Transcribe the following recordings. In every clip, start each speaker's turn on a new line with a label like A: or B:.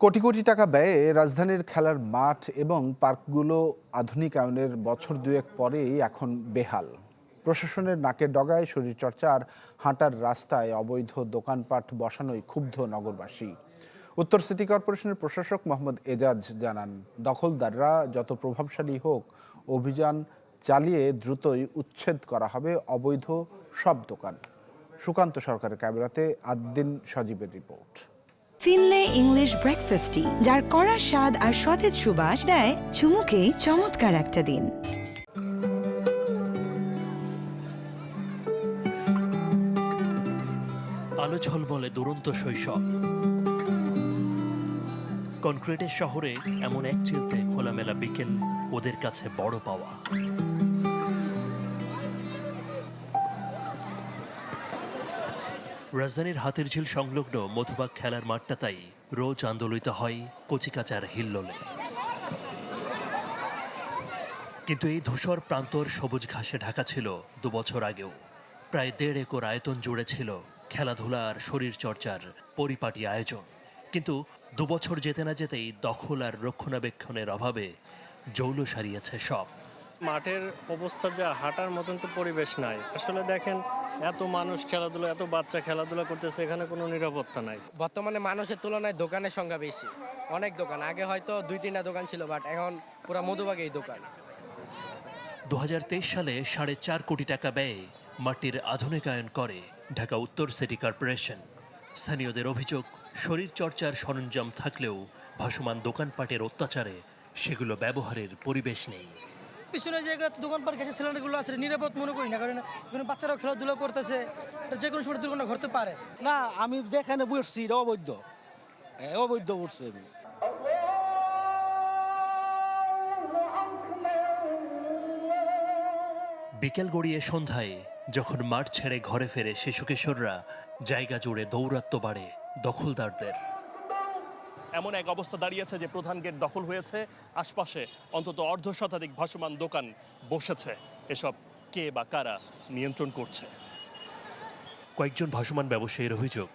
A: কোটি কোটি টাকা ব্যয়ে রাজধানীর খেলার মাঠ এবং পার্কগুলো আধুনিকায়নের বছর দুয়েক পরেই এখন বেহাল। প্রশাসনের নাকের ডগায় শরীরচর্চা আর হাঁটার রাস্তায় অবৈধ দোকানপাট বসানোয় ক্ষুব্ধ নগরবাসী। উত্তর সিটি কর্পোরেশনের প্রশাসক মোহাম্মদ এজাজ জানান, দখলদাররা যত প্রভাবশালী হোক, অভিযান চালিয়ে দ্রুতই উচ্ছেদ করা হবে অবৈধ সব দোকান। সুকান্ত সরকারের ক্যামেরাতে আদ্দিন সজীবের রিপোর্ট।
B: ফিনলে ইংলিশ ব্রেকফাস্টটি যার কড়া স্বাদ আর সতেজ সুবাস দেয় চুমুকে চমৎকার একটা দিন।
C: আলো ঝলমলে দুরন্ত শৈশব। কনক্রিটের শহরে এমন এক চিলতে খোলামেলা বিকেল ওদের কাছে বড় পাওয়া। রাজধানীর হাতের ঝিল সংলগ্ন মধুবাগ খেলার মাঠটা তাই রোজ আন্দোলিত হয় কচিকাচার হিল্লোলে। কিন্তু এই ধূসর প্রান্তর সবুজ ঘাসে ঢাকা ছিল দুবছর আগেও। প্রায় দেড় একর আয়তন জুড়ে ছিল খেলাধুলা আর শরীরচর্চার পরিপাটি আয়োজন। কিন্তু দুবছর যেতে না যেতেই দখল আর রক্ষণাবেক্ষণের অভাবে জৌল সারিয়েছে সব।
D: মাঠের অবস্থা যা হাঁটার মতন তো পরিবেশ নাই। আসলে দেখেন এত মানুষ খেলাধুলা এত বাচ্চা খেলাধুলা করতেছে এখানে কোনো নিরাপত্তা নাই।
E: বর্তমানে মানুষের তুলনায় দোকানের সংখ্যা বেশি। অনেক দোকান। আগে হয়তো দুই তিনটা দোকান ছিল বাট এখন পুরো মধুবাগেই দোকান।
C: দু হাজার তেইশ সালে সাড়ে চার কোটি টাকা ব্যয়ে মাটির আধুনিকায়ন করে ঢাকা উত্তর সিটি কর্পোরেশন। স্থানীয়দের অভিযোগ শরীরচর্চার সরঞ্জাম থাকলেও ভাসমান দোকানপাটের অত্যাচারে সেগুলো ব্যবহারের পরিবেশ নেই।
F: পিছনে জায়গা দোকানপাট গেছে সিলিন্ডারগুলো আছে নিরাপদ মনে করি না কারণ এখানে বাচ্চারাও খেলাধুলা করতেছে যে কোনো সময় দুর্ঘটনা ঘটতে পারে।
G: না আমি যেখানে বসছি এটা অবৈধ। অবৈধ বসছি আমি।
C: বিকেল গড়িয়ে সন্ধ্যায় যখন মাঠ ছেড়ে ঘরে ফেরে শিশু কিশোররা জায়গা জুড়ে দৌরাত্ম বাড়ে দখলদারদের। এমন এক অবস্থা দাঁড়িয়েছে যে প্রধান গেট দখল হয়েছে। আশপাশে অন্তত অর্ধ শতাধিক ভাসমান দোকান বসেছে। এসব কে বা কারা নিয়ন্ত্রণ করছে? কয়েকজন ভাসমান ব্যবসায়ীর অভিযোগ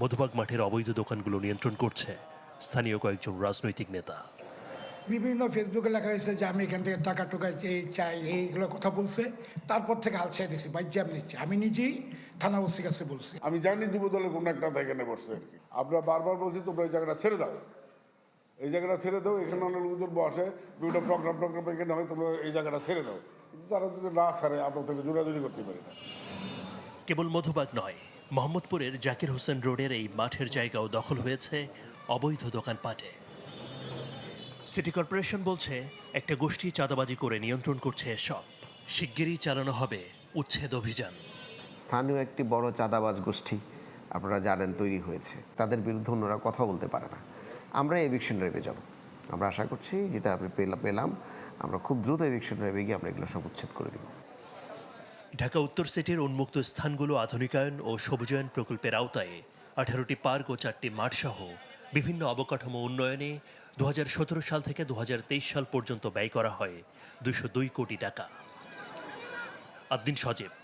C: মধুবাগ মাঠের অবৈধ দোকানগুলো নিয়ন্ত্রণ করছে স্থানীয় কয়েকজন রাজনৈতিক নেতা।
H: বিভিন্ন ফেসবুকে লেখা হয়েছে যে আমি এখান থেকে টাকা টুকা এই চাই এইগুলো কথা বলছে। তারপর থেকে হাল ছেড়ে দিয়েছি আমি নিচ্ছি। আমি নিজেই থানা ওসির কাছে বলছি।
I: আমি জানি যুব দলের কোনো একটা এখানে বসছে আর কি। আমরা বারবার বলছি তোমরা এই জায়গাটা ছেড়ে দাও। এই জায়গাটা ছেড়ে দাও এখানে অনেক লোকজন বসে বিভিন্ন প্রোগ্রাম টোগ্রাম এখানে হয় তোমরা এই জায়গাটা ছেড়ে দাও। কিন্তু তারা যদি না ছাড়ে আমরা তো জোরাজুরি করতে পারি না।
C: কেবল মধুবাগ নয় মোহাম্মদপুরের জাকির হোসেন রোডের এই মাঠের জায়গাও দখল হয়েছে অবৈধ দোকানপাটে। সিটি কর্পোরেশন বলছে একটা গোষ্ঠী চাঁদাবাজি করে নিয়ন্ত্রণ করছে এসব। শিগগিরই চালানো হবে উচ্ছেদ অভিযান।
J: স্থানীয় একটি বড় চাঁদাবাজ গোষ্ঠী, আপনারা জানেন, তৈরি হয়েছে। তাদের বিরুদ্ধে অন্যরা কথা বলতে পারে না। আমরা এভিকশন রেবে যাব। আমরা আশা করছি যেটা আমি পেলাম, আমরা খুব দ্রুত এভিকশন রেবে গিয়ে আমরা এগুলো সব উচ্ছেদ করে দেবো।
C: ঢাকা উত্তর সিটির উন্মুক্ত স্থানগুলো আধুনিকায়ন ও সবুজায়ন প্রকল্পের আওতায় আঠারোটি পার্ক ও চারটি মাঠ সহ বিভিন্ন অবকাঠামো উন্নয়নে দু হাজার সতেরো সাল থেকে দু হাজার তেইশ সাল পর্যন্ত ব্যয় করা হয় দুশো কোটি টাকা। আদ্দিন সজীব।